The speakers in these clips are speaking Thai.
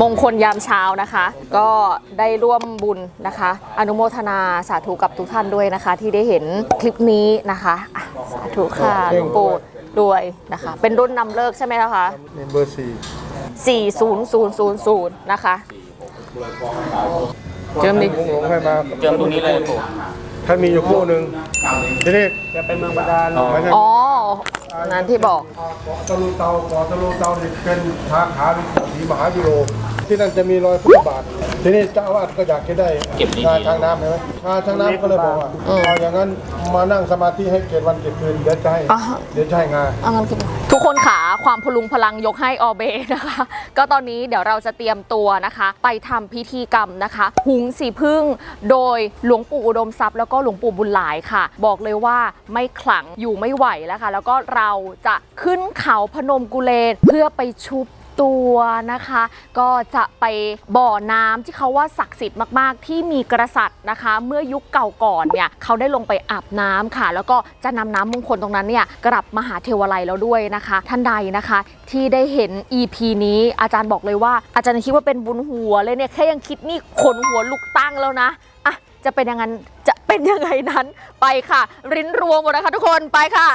มงคลยามเช้านะคะ ก็ได้ร่วมบุญนะคะ อนุโมทนาสาธุกับทุกท่านด้วยนะคะ ที่ได้เห็นคลิปนี้นะคะอะสาธุค่ะหลวงปู่ด้วยนะคะ เป็นรุ่นนำเลิกใช่ไหมนะคะนี่เบอร์สี่40000 นะคะ เจิมดิหลวงให้มาเจิมตรงนี้เลยผมท่านมีอยู่คู่หนึ่งทีนี้จะเป็นเมืองบาดาลไม่ใช่อ๋อ นั้นที่บอกเกาะตะลูเตาเกาะตะลูเตานี่เป็นสาขาของศรีมหาวิโรที่นั่นจะมีรอยพุทธบาท ทีนี้เจ้าอาวาสก็อยากจะได้งานทางน้ำใช่ไหมงานทางน้ำก็เลยบอกว่าอืมเอาอย่างนั้นมานั่งสมาธิให้เกตวันเกตคืนเดี๋ยวจะให้อ่าฮะเดี๋ยวจะให้งานเอางั้นคิดทุก คนขาความพลุงพลังยกให้ออเบนะคะ ก็ตอนนี้เดี๋ยวเราจะเตรียมตัวนะคะ ไปทำพิธีกรรมนะคะ หุงสีพึ่งโดยหลวงปู่อุดมทรัพย์แล้วก็หลวงปู่บุญหลายค่ะ บอกเลยว่าไม่ขลังอยู่ไม่ไหวแล้วค่ะ แล้วก็เราจะขึ้นเขาพนมกุเลนเพื่อไปชุบ ตัวนะคะ ก็จะไปบ่อน้ำที่เขาว่าศักดิ์สิทธิ์มากๆ ที่มีกษัตริย์นะคะ เมื่อยุคเก่าก่อนเนี่ยเขาได้ลงไปอาบน้ำค่ะ แล้วก็จะนำน้ำมงคลตรงนั้นเนี่ยกลับมหาเทวไลยแล้วด้วยนะคะ ท่านใดนะคะที่ได้เห็น EP นี้อาจารย์บอกเลยว่า อาจารย์คิดว่าเป็นบุญหัวเลยเนี่ยแค่ยังคิดนี่ขนหัวลุกตั้งแล้วนะอะจะเป็นยังไงจะเป็นยังไงนั้นไปค่ะ ริ้นรวมหมดนะคะทุกคนไปค่ะ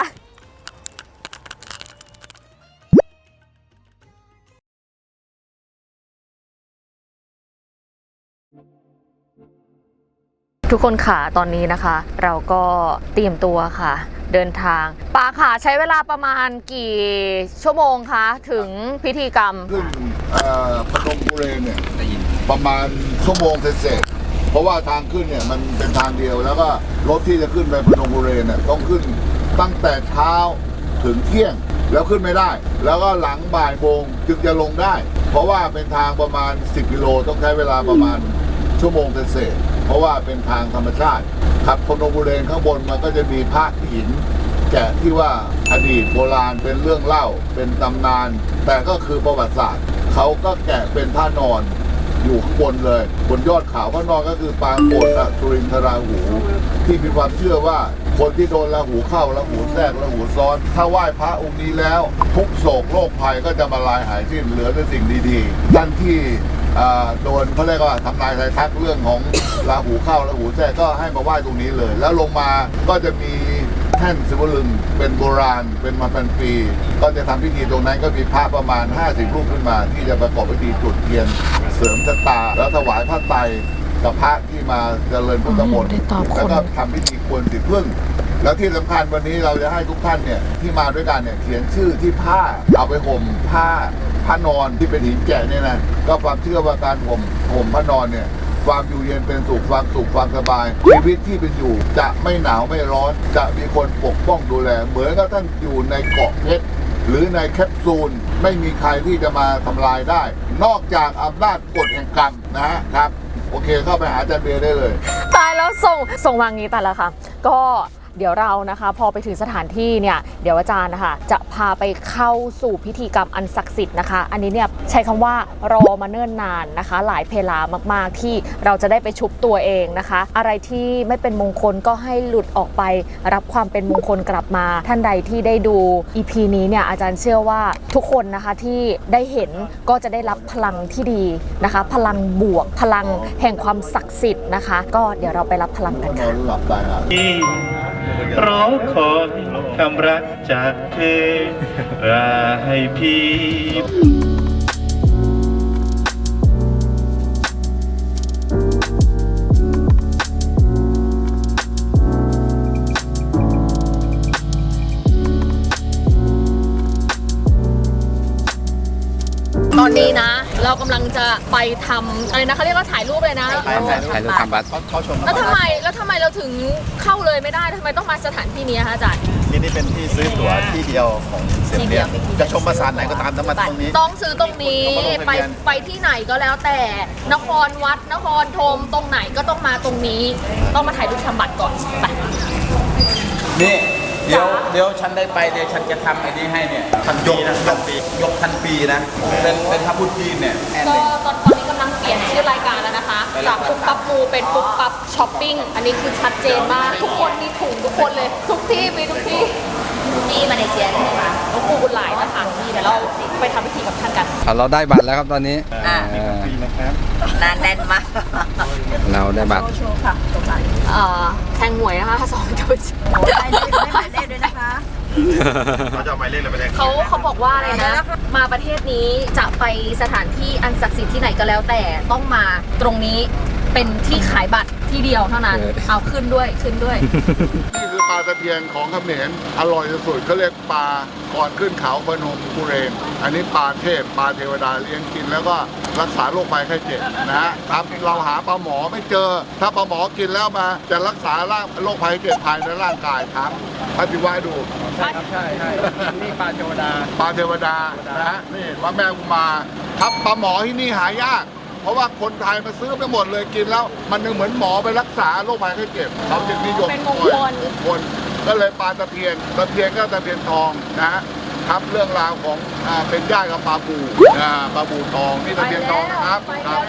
ทุกคนค่ะตอนนี้นะคะ เราก็เตรียมตัวค่ะ เดินทางป่าค่ะใช้เวลาประมาณกี่ชั่วโมงคะถึงพิธีกรรมขึ้นเอ่อพนมกุเรเนี่ยประมาณชั่วโมงเศษๆเพราะว่าทางขึ้นเนี่ยมันเป็นทางเดียวแล้วก็รถที่จะขึ้นไปพนมกุเรเนี่ยต้องขึ้นตั้งแต่เช้าถึงเที่ยงแล้วขึ้นไม่ได้ แล้วก็หลังบ่ายโมงจึงจะลงได้ เพราะว่าเป็นทางประมาณ 10กิโลต้องใช้เวลาประมาณชั่วโมงเศษๆ เพราะว่าเป็นทางธรรมชาติครับพนมกุเรนข้างบนมันก็จะมีพระหินแกะที่ว่าอดีตโบราณเป็นเรื่องเล่าเป็นตำนาน แต่ก็คือประวัติศาสตร์เขาก็แกะเป็นท่านอนอยู่ข้างบนเลย บนยอดเขาพระนอนก็คือปางโกฏอสุรินทราหู ที่มีความเชื่อว่าคนที่โดนราหูเข้าราหูแทรกราหูซ้อน ถ้าไหว้พระองค์นี้แล้ว ทุกโศกโรคภัยก็จะมาลายหายสิ้นเหลือแต่สิ่งดีๆท่านที่ โดนเขาเรียกว่าทำนายทายทักเรื่องของราหูเข้าราหูแทรกก็ให้มาไหว้ตรงนี้เลย แล้วลงมาก็จะมีแท่นศิวลึงเป็นโบราณเป็นมาเป็นปี ก็จะทำพิธีตรงนั้นก็มีพระประมาณ 50 รูปขึ้นมา ที่จะประกอบพิธีจุดเทียนเสริมชะตา แล้วถวายพระไตรกับพระที่มาเจริญพุทธมนต์ได้ตอบคนแล้วก็ทำพิธีควนสิพึ่งแล้วที่สำคัญวันนี้เราจะให้ทุกท่านเนี่ยที่มาด้วยกันเนี่ยเขียนชื่อที่ผ้าเอาไปห่มผ้า ผ้านอนที่เป็นหินแกะเนี่ยนะก็ความเชื่อว่าการห่มห่มผ้านอนเนี่ยความอยู่เย็นเป็นสุขความสุขความสบายชีวิตที่เป็นอยู่จะไม่หนาวไม่ร้อน จะมีคนปกป้องดูแล เหมือนกับท่านอยู่ในเกาะเพชรหรือในแคปซูลไม่มีใครที่จะมาทำลายได้ นอกจากอำนาจกฎแห่งกรรมนะฮะครับ โอเคเข้าไปหาอาจารย์เบียร์ได้เลย ตายแล้วส่งส่งวางงี้แต่ละค่ะ ก็ เดี๋ยวเรานะคะพอไปถึงสถานที่เนี่ยเดี๋ยวอาจารย์นะคะจะพาไปเข้าสู่พิธีกรรมอันศักดิ์สิทธิ์นะคะ อันนี้เนี่ยใช้คำว่ารอมาเนิ่นนานนะคะ หลายเพลามากๆที่เราจะได้ไปชุบตัวเองนะคะ อะไรที่ไม่เป็นมงคลก็ให้หลุดออกไปรับความเป็นมงคลกลับมา ท่านใดที่ได้ดู EP นี้เนี่ยอาจารย์เชื่อว่าทุกคนนะคะที่ได้เห็นก็จะได้รับพลังที่ดีนะคะ พลังบวกพลังแห่งความศักดิ์สิทธิ์นะคะ ก็เดี๋ยวเราไปรับพลังกันค่ะ นหลับไปอะที่รอคอยคำรักจากเธอราให้พี่ เรากำลังจะไปทำอะไรนะเขาเรียกว่าถ่ายรูปเลยนะถ่ายถ่ายถ่ายรูปทำบัตรแล้วทำไมแล้วทำไมเราถึงเข้าเลยไม่ได้ทำไมต้องมาสถานที่นี้คะอาจารย์ที่นี่เป็นที่ซื้อตั๋วที่เดียวของเซมเลียนที่เดียวจะชมปราสาทไหนก็ตามต้องมาตรงนี้ ต้องซื้อตรงนี้ต้องมาลงทะไปเบียนไปที่ไหนก็แล้วแต่นครวัดนครธมตรงไหนก็ต้องมาตรงนี้ ต้องมาถ่ายรูปทำบัตรก่อนไป นี่ เดี๋ยวจ๋าเดี๋ยวฉันได้ไปเดี๋ยวฉันจะทำไอ้นี้ให้เนี่ยพันปีนะพันปียกพันปีนะ เป็นเป็นพระพุทธจีนเนี่ยแอนก็เด็กตอนตอนนี้กำลังเปลี่ยนชื่อรายการแล้วนะคะจากปุ๊บปั๊บมูเป็นปุ๊บปั๊บช้อปปิ้ง อันนี้คือชัดเจนมาก ทุกคนมีถุงทุกคนเลย ทุกที่มีทุกที่ ที่มาเลเซียใช่ไหมหลวงปู่บุญหลายสถานที่เดี๋ยวเราไปทำพิธีกับท่านกัน อะเราได้บัตรแล้วครับตอนนี้อ่าเออปีนะครับ หนานแน่นมากเราได้บัตร โชว์ค่ะโชว์ค่ะเอ่อแทงหวยนะคะสองตัวโอ้ได้ได้ได้หมายเลขด้วยนะคะ เขาจะเอาหมายเลขอะไรไปแทงเขาเขาบอกว่าอะไรนะ มาประเทศนี้จะไปสถานที่อันศักดิ์สิทธิ์ที่ไหนก็แล้วแต่ต้องมาตรงนี้ เป็นที่ขายบัตรที่เดียวเท่านั้นเออเอาขึ้นด้วยขึ้นด้วย นี่คือปลาตะเพียนของเขมรอร่อยสุดๆเขาเรียกปลาก่อนขึ้นเขาพนมกุเรน อันนี้ปลาเทพปลาเทวดาเลี้ยงกิน แล้วก็รักษาโรคภัยไข้เจ็บนะฮะครับเราหาปลาหมอไม่เจอ ถ้าปลาหมอกินแล้วมาจะรักษาโรคภัยไข้เจ็บภายในร่างกายครับอธิบายดู ใช่ครับใช่ใช่นี่ปลาเทวดาปลาเทวดานะฮะนี่พระแม่อุมาครับปลาหมอที่นี่หายากเพ ราะว่าคนไทยมาซื้อไปหมดเลยกินแล้ว มันนึงเหมือนหมอไปรักษาโรคภัยไข้เจ็บเขาจึงนิยมเป็นมงคล มงคลก็เลยปลาตะเพียนตะเพียนก็ตะเพียนทองนะฮะครับเรื่องราวของอ่าเป็นญาติกับปลาบูอ่าปลาบูทองนี่ตะเพียนทองนะครับ ไปคแล้รัว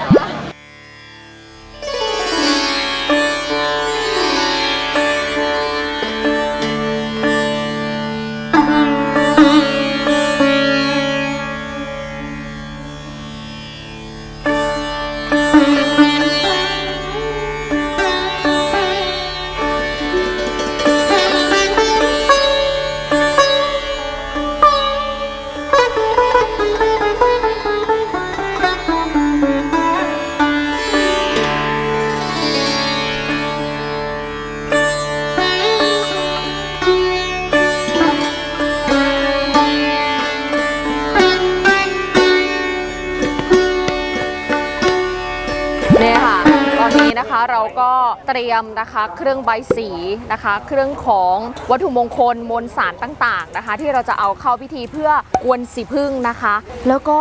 ก็เตรียมนะคะเครื่องใบสีนะคะ เครื่องของวัตถุมงคลมวลสารต่างๆนะคะ ที่เราจะเอาเข้าพิธีเพื่อกวนสีพึ่งนะคะ แล้วก็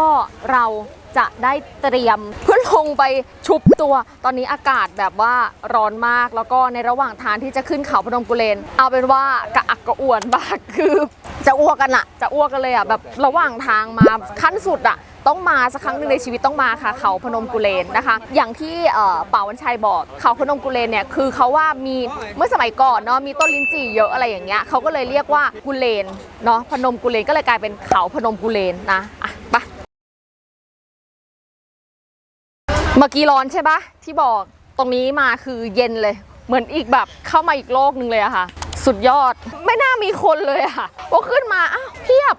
เรา จะได้เตรียมเพื่อลงไปชุบตัว ตอนนี้อากาศแบบว่าร้อนมาก แล้วก็ในระหว่างทางที่จะขึ้นเขาพนมกุเลน เอาเป็นว่ากระอักกระอ่วนมากคือจะอ้วกกันอะจะอ้วกกันเลยอะแบบระหว่างทางมาขั้นสุดอะต้องมาสักครั้งหนึ่งในชีวิตต้องมาค่ะ เขาพนมกุเลนนะคะ อย่างที่เอ่อป่าวันชัยบอกเขาพนมกุเลนเนี่ยคือเขาว่ามีเมื่อสมัยก่อนเนาะมีต้นลิ้นจี่เยอะอะไรอย่างเงี้ยเขาก็เลยเรียกว่ากุเลนเนาะพนมกุเลนก็เลยกลายเป็นเขาพนมกุเลนนะ เมื่อกี้ร้อนใช่ปะที่บอกตรงนี้มาคือเย็นเลย เหมือนอีกแบบเข้ามาอีกโลกหนึ่งเลยอะค่ะ สุดยอดไม่น่ามีคนเลยอะค่ะพอขึ้นมาอ้าวเพียบ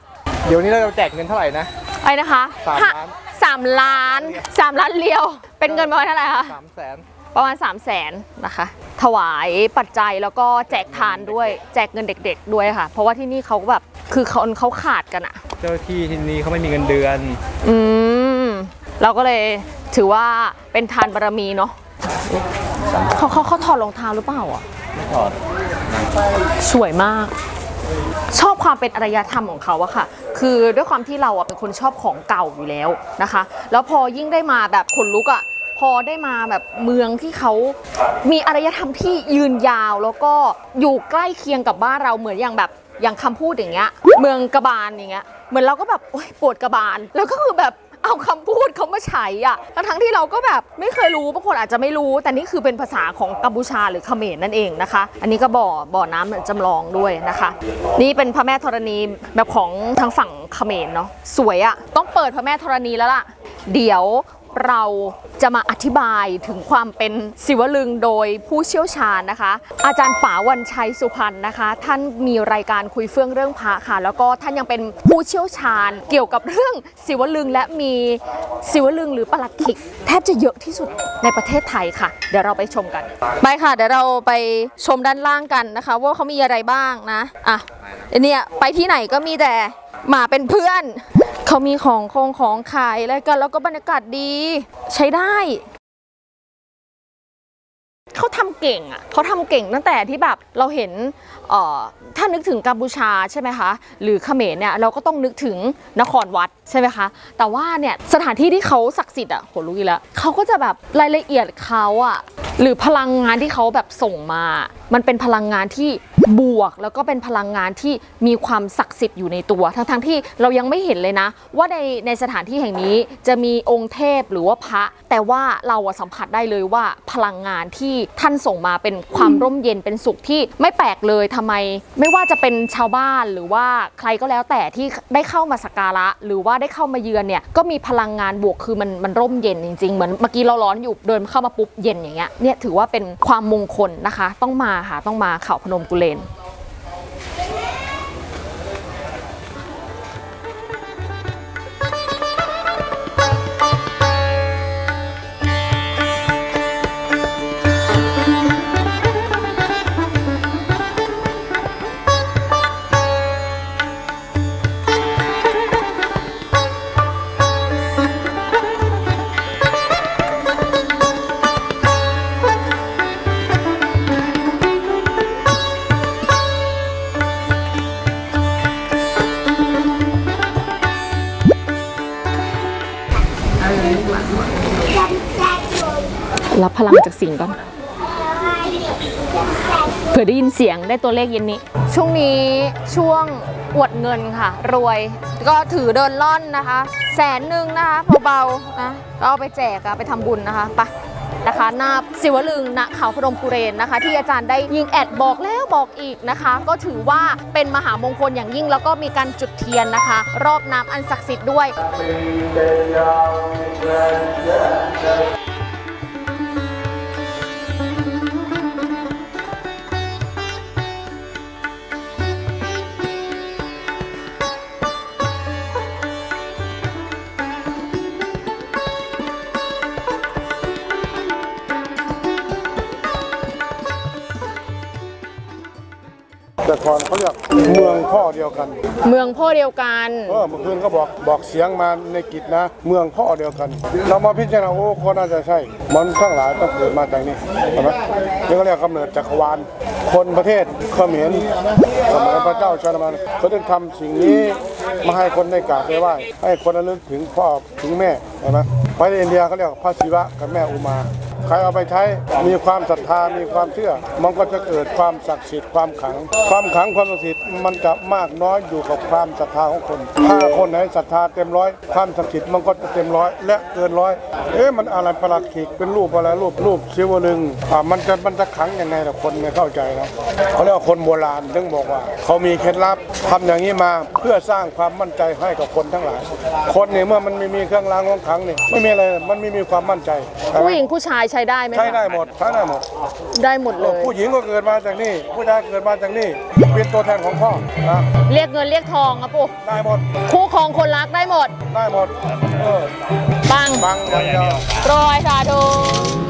เดี๋ยวนี้เราแจกเงินเท่าไหร่นะอะไรนะคะสามห้ล้านสามล้านสามล้านเรียว เป็นเงินประมาณเท่าไหร่คะสามแสนประมาณ 3 0 0แสนนะคะ ถวายปัจจัยแล้วก็แจกทานด้วยแจกเงินเด็ก ๆ ด้วยค่ะ เพราะว่าที่นี่เขาก็แบบคือเขาเขาขาดกันอะเจ้าที่ที่นี่เขาไม่มีเงินเดือน อืม เราก็เลยถือว่าเป็นทานบารมีเนาะเขาเขาเขาถอดรองเท้าหรือเปล่าอะถอดสวยมาก ชอบความเป็นอารยธรรมของเขาอะค่ะ คือด้วยความที่เราอะเป็นคนชอบของเก่าอยู่แล้วนะคะ แล้วพอยิ่งได้มาแบบขนลุกอะพอได้มาแบบเมืองที่เขามีอารยธรรมที่ยืนยาวแล้วก็อยู่ใกล้เคียงกับบ้านเราเหมือนอย่างแบบอย่างคำพูดอย่างเงี้ย เมืองกระบาลอย่างเงี้ยเหมือนเราก็แบบโอ๊ยปวดกระบาลแล้วก็คือแบบ เอาคำพูดเขามาใช้อะทั้งทั้งๆที่เราก็แบบไม่เคยรู้บางคนอาจจะไม่รู้ แต่นี่คือเป็นภาษาของกัมพูชาหรือเขมรนั่นเองนะคะ อันนี้ก็บ่อบ่อน้ำจำลองด้วยนะคะ นี่เป็นพระแม่ธรณีแบบของทางฝั่งเขมรเนาะสวยอะต้องเปิดพระแม่ธรณีแล้วล่ะ เดี๋ยว เราจะมาอธิบายถึงความเป็นศิวลึงโดยผู้เชี่ยวชาญนะคะ อาจารย์ป๋าวันชัยสุพรรณนะคะ ท่านมีรายการคุยเฟื่องเรื่องพระค่ะ แล้วก็ท่านยังเป็นผู้เชี่ยวชาญ เกี่ยวกับเรื่องศิวลึงและมีศิวลึงหรือประหลัดขิก แทบจะเยอะที่สุดในประเทศไทยค่ะ เดี๋ยวเราไปชมกัน ไปค่ะ เดี๋ยวเราไปชมด้านล่างกันนะคะ ว่าเขามีอะไรบ้างนะอะเนี่ยไปที่ไหนก็มีแต่ หมาเป็นเพื่อน เขามีของคงของขายอะไรกัน แล้วก็บรรยากาศดีใช้ได้ เขาทำเก่งอะเขาทำเก่งตั้งแต่ที่แบบเราเห็นเอ่อถ้านึกถึงกัมพูชาใช่ไหมคะ หรือเขมรเนี่ยเราก็ต้องนึกถึงนครวัดใช่ไหมคะ แต่ว่าเนี่ยสถานที่ที่เขาศักดิ์สิทธิ์อะโหรู้อีกแล้วเขาก็จะแบบรายละเอียดเขาอะ หรือพลังงานที่เขาแบบส่งมา มันเป็นพลังงานที่บวก แล้วก็เป็นพลังงานที่มีความศักดิ์สิทธิ์อยู่ในตัว ทั้งๆที่เรายังไม่เห็นเลยนะ ว่าในในสถานที่แห่งนี้จะมีองค์เทพหรือว่าพระ แต่ว่าเราสัมผัสได้เลยว่าพลังงานที่ท่านส่งมาเป็นความร่มเย็นเป็นสุขที่ไม่แปลกเลยทำไม ไม่ว่าจะเป็นชาวบ้านหรือว่าใครก็แล้วแต่ที่ได้เข้ามาสักการะ หรือว่าได้เข้ามาเยือนเนี่ยก็มีพลังงานบวกคือมันมันร่มเย็นจริงๆเหมือนเมื่อกี้เราร้อนอยู่เดินเข้ามาปุ๊บเย็นอย่างเงี้ยเนี่ยถือว่าเป็นความมงคลนะคะ ต้องมาค่ะต้องมาเขาพนมกุเลน พลังจากสิ่งก่อนเผื่อได้ยินเสียงได้ตัวเลขเย็นนี้ ช่วงนี้ช่วงอวดเงินค่ะ รวยก็ถือเดินล่อนนะคะ แสนหนึ่งนะคะเบาๆนะก็เอาไปแจกอะไปทำบุญนะคะไปนะคะหน้าศิวลึงณเขาพนมกุเรนนะคะ ที่อาจารย์ได้ยิงแอดบอกแล้วบอกอีกนะคะ ก็ถือว่าเป็นมหามงคลอย่างยิ่งแล้วก็มีการจุดเทียนนะคะ รอบน้ำอันศักดิ์สิทธิ์ด้วย แต่ก่อนเขาเรียกเมืองพ่อเดียวกัน เมืองพ่อเดียวกันเออเมื่อคืนเขาบอกบอกเสียงมาในกิจนะ เมืองพ่อเดียวกัน เรามาพิจารณาโอ้คนน่าจะใช่ มันทั้งหลายต้องเกิดมาจากนี่ใช่ไหมนี่ก็เรียกกำเนิดจักรวาลคนประเทศเขมรสมัยพระเจ้าชนมันเขาได้ทำสิ่งนี้มาให้คนได้กราบได้ไหว้ให้คนระลึกถึงพ่อถึงแม่ใช่ไหมไปในอินเดียเขาเรียกพระศิวะกับแม่อุมา ใครเอาไปใช้มีความศรัทธามีความเชื่อ มันก็จะเกิดความศักดิ์สิทธิ์ความขลัง ความขลังความศักดิ์สิทธิ์มันจะมากน้อยอยู่กับความศรัทธาของคน ถ้าคนไหนศรัทธาเต็มร้อยความศักดิ์สิทธิ์มันก็จะเต็มร้อยและเกินร้อยเอ๊ะมันอะไรประหลาดขีดเป็นรูปอะไรรูปรูปศิวลึงอ่ามันจะมันจะขลังยังไงล่ะคนไม่เข้าใจนะเขาเรียกว่าคนโบราณถึงบอกว่า เขามีเคล็ดลับทำอย่างนี้มาเพื่อสร้างความมั่นใจให้กับคนทั้งหลาย คนเนี่ยเมื่อมันไม่มีเครื่องรางของขลังเนี่ยไม่มีอะไรมันไม่มีความมั่นใจผู้หญิงผู้ชายใช้ได้ไหมคะใช้ได้หมดใช้ได้หมด ได้หมดเลย ผู้หญิงก็เกิดมาจากนี่ ผู้ชายเกิดมาจากนี่เป็นตัวแทนของพ่อนะเรียกเงินเรียกทองครับปู่ได้หมด คู่ครองคนรักได้หมด ได้หมด เออ ปังบังอย่างเดียวรอยสาธุ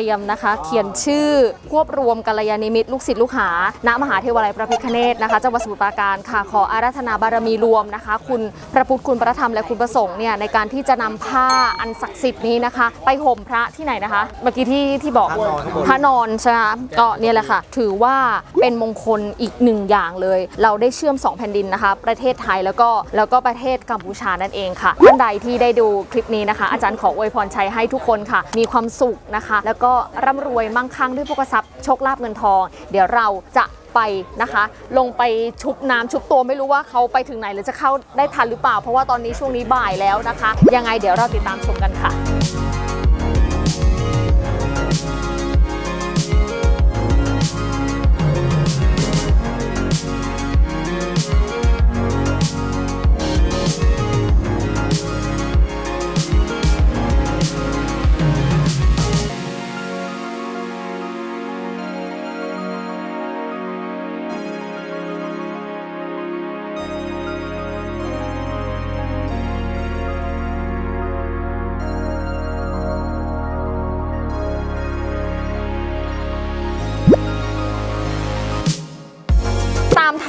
รียมนะคะ เขียนชื่อควบรวมกัลยาณิมิตรลูกศิษย์ลูกหา ณมหาเทวาลัยพระพิฆเนศนะคะจังหวัดสมุทรปราการค่ะขออาราธนาบารมีรวมนะคะ คุณพระพุทธคุณพระธรรมและคุณประสงค์เนี่ยในการที่จะนำผ้าอันศักดิ์สิทธิ์นี้นะคะ ไปห่มพระที่ไหนนะคะ เมื่อกี้ที่ที่บอกพระนอนใช่ไหมคะก็เนี่ยแหละค่ะ ถือว่าเป็นมงคลอีกหนึ่งอย่างเลย เราได้เชื่อมสองแผ่นดินนะคะ ประเทศไทยแล้วก็แล้วก็ประเทศกัมพูชานั่นเองค่ะท่านใดที่ได้ดูคลิปนี้นะคะ อาจารย์ขออวยพรชัยให้ทุกคนค่ะ มีความสุขนะคะ แล้วก็ร่ำรวยมั่งคั่งด้วยพวกทรัพย์โชคลาภเงินทอง เดี๋ยวเราจะไปนะคะ ลงไปชุบน้ำชุบตัวไม่รู้ว่าเขาไปถึงไหนหรือจะเข้าได้ทันหรือเปล่า เพราะว่าตอนนี้ช่วงนี้บ่ายแล้วนะคะ ยังไงเดี๋ยวเราติดตามชมกันค่ะ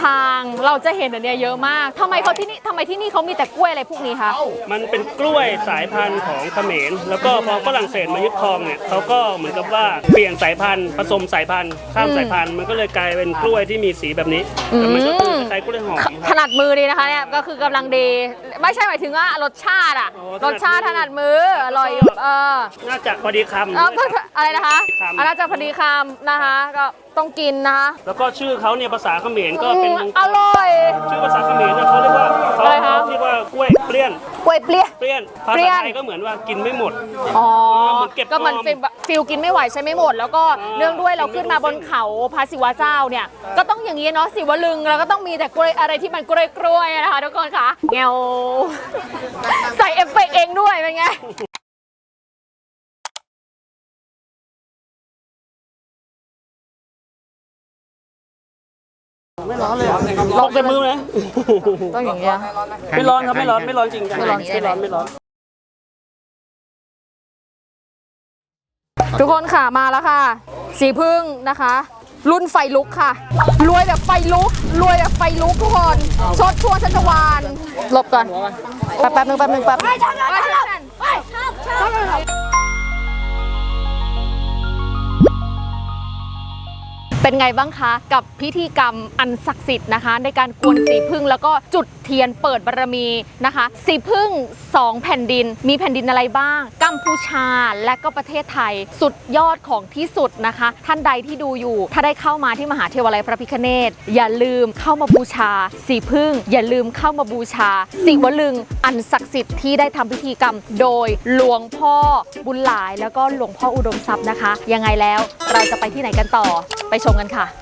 好。 เราจะเห็นอันเนี้ยเยอะมากทำไมเขาที่นี่ทำไมที่นี่เขามีแต่กล้วยอะไรพวกนี้คะ มันเป็นกล้วยสายพันธุ์ของเขมร แล้วก็พอฝรั่งเศสมายึดครองเนี่ยเขาก็เหมือนกับว่าเปลี่ยนสายพันธุ์ผสมสายพันธุ์ข้ามสายพันธุ์มันก็เลยกลายเป็นกล้วยที่มีสีแบบนี้แต่มันก็คือคล้ายๆกล้วยหอมขครับ ถนัดมือดีนะคะเนี่ยก็คือกำลังดี ไม่ใช่หมายถึงว่ารสชาติอะอ๋อรสชาติถนัดมืออร่อยอยู่เออ น่าจะพอดีคำ เอออะไรนะคะคำ อันน่าจะพอดีคำนะคะ ก็ต้องกินนะคะแล้วก็ชื่อเขาเนี่ยภาษาเขมรก็เป็นมงคอลร่อย ชื่อภาษาเขมรเนี่ยเขาเรียกว่าเขาอะไรคะเรียกว่ากล้วยเปรี้ยนกล้วยเปรี้ย เปรี้ยนภาเปรี้ษายน ไทยก็เหมือนว่ากินไม่หมด อ๋อ เหมือนเก็บก็มันออมฟิลฟิลกินไม่ไหวใช้ไม่หมด แล้วก็อ่าเนื่องด้วยเราขึ้นมาบนเขาพระศิวะเจ้าเนี่ย ก็ต้องอย่างนี้เนาะศิวลึงเราก็ต้องมีแต่กล้วยอะไรที่มันกล้วยกล้วยๆนะคะทุกคนค่ะเงวใส่เอฟเฟกต์เองด้วยเป็นไง ลงเต็มมือเลยต้องอย่างเงี้ย ไม่ร้อนครับไม่ร้อนไม่ร้อนจริงจังไม่ร้อนไม่ร้อนไม่ร้อน ทุกคนค่ะมาแล้วค่ะ สีพึ่งนะคะ รุ่นไฟลุกค่ะ รวยแบบไฟลุก รวยแบบไฟลุกทุกคนชดชัวชัชวานหลบก่อน แป๊บแป๊บนึงแป๊บนึงแป๊บ เป็นไงบ้างคะ กับพิธีกรรมอันศักดิ์สิทธิ์นะคะ ในการกวนสีพึ่งแล้วก็จุดเทียนเปิดบารมีนะคะ สีพึ่งสองแผ่นดิน มีแผ่นดินอะไรบ้าง กัมพูชาและก็ประเทศไทยสุดยอดของที่สุดนะคะ ท่านใดที่ดูอยู่ ถ้าได้เข้ามาที่มหาเทวาลัยพระพิฆเนศอย่าลืมเข้ามาบูชา สีพึ่ง อย่าลืมเข้ามาบูชาสีวลึงอันศักดิ์สิทธิ์ที่ได้ทำพิธีกรรม โดยหลวงพ่อบุญหลาย แล้วก็หลวงพ่ออุดมทรัพย์นะคะ ยังไงแล้วเราจะไปที่ไหนกันต่อไปชมกันค่ะ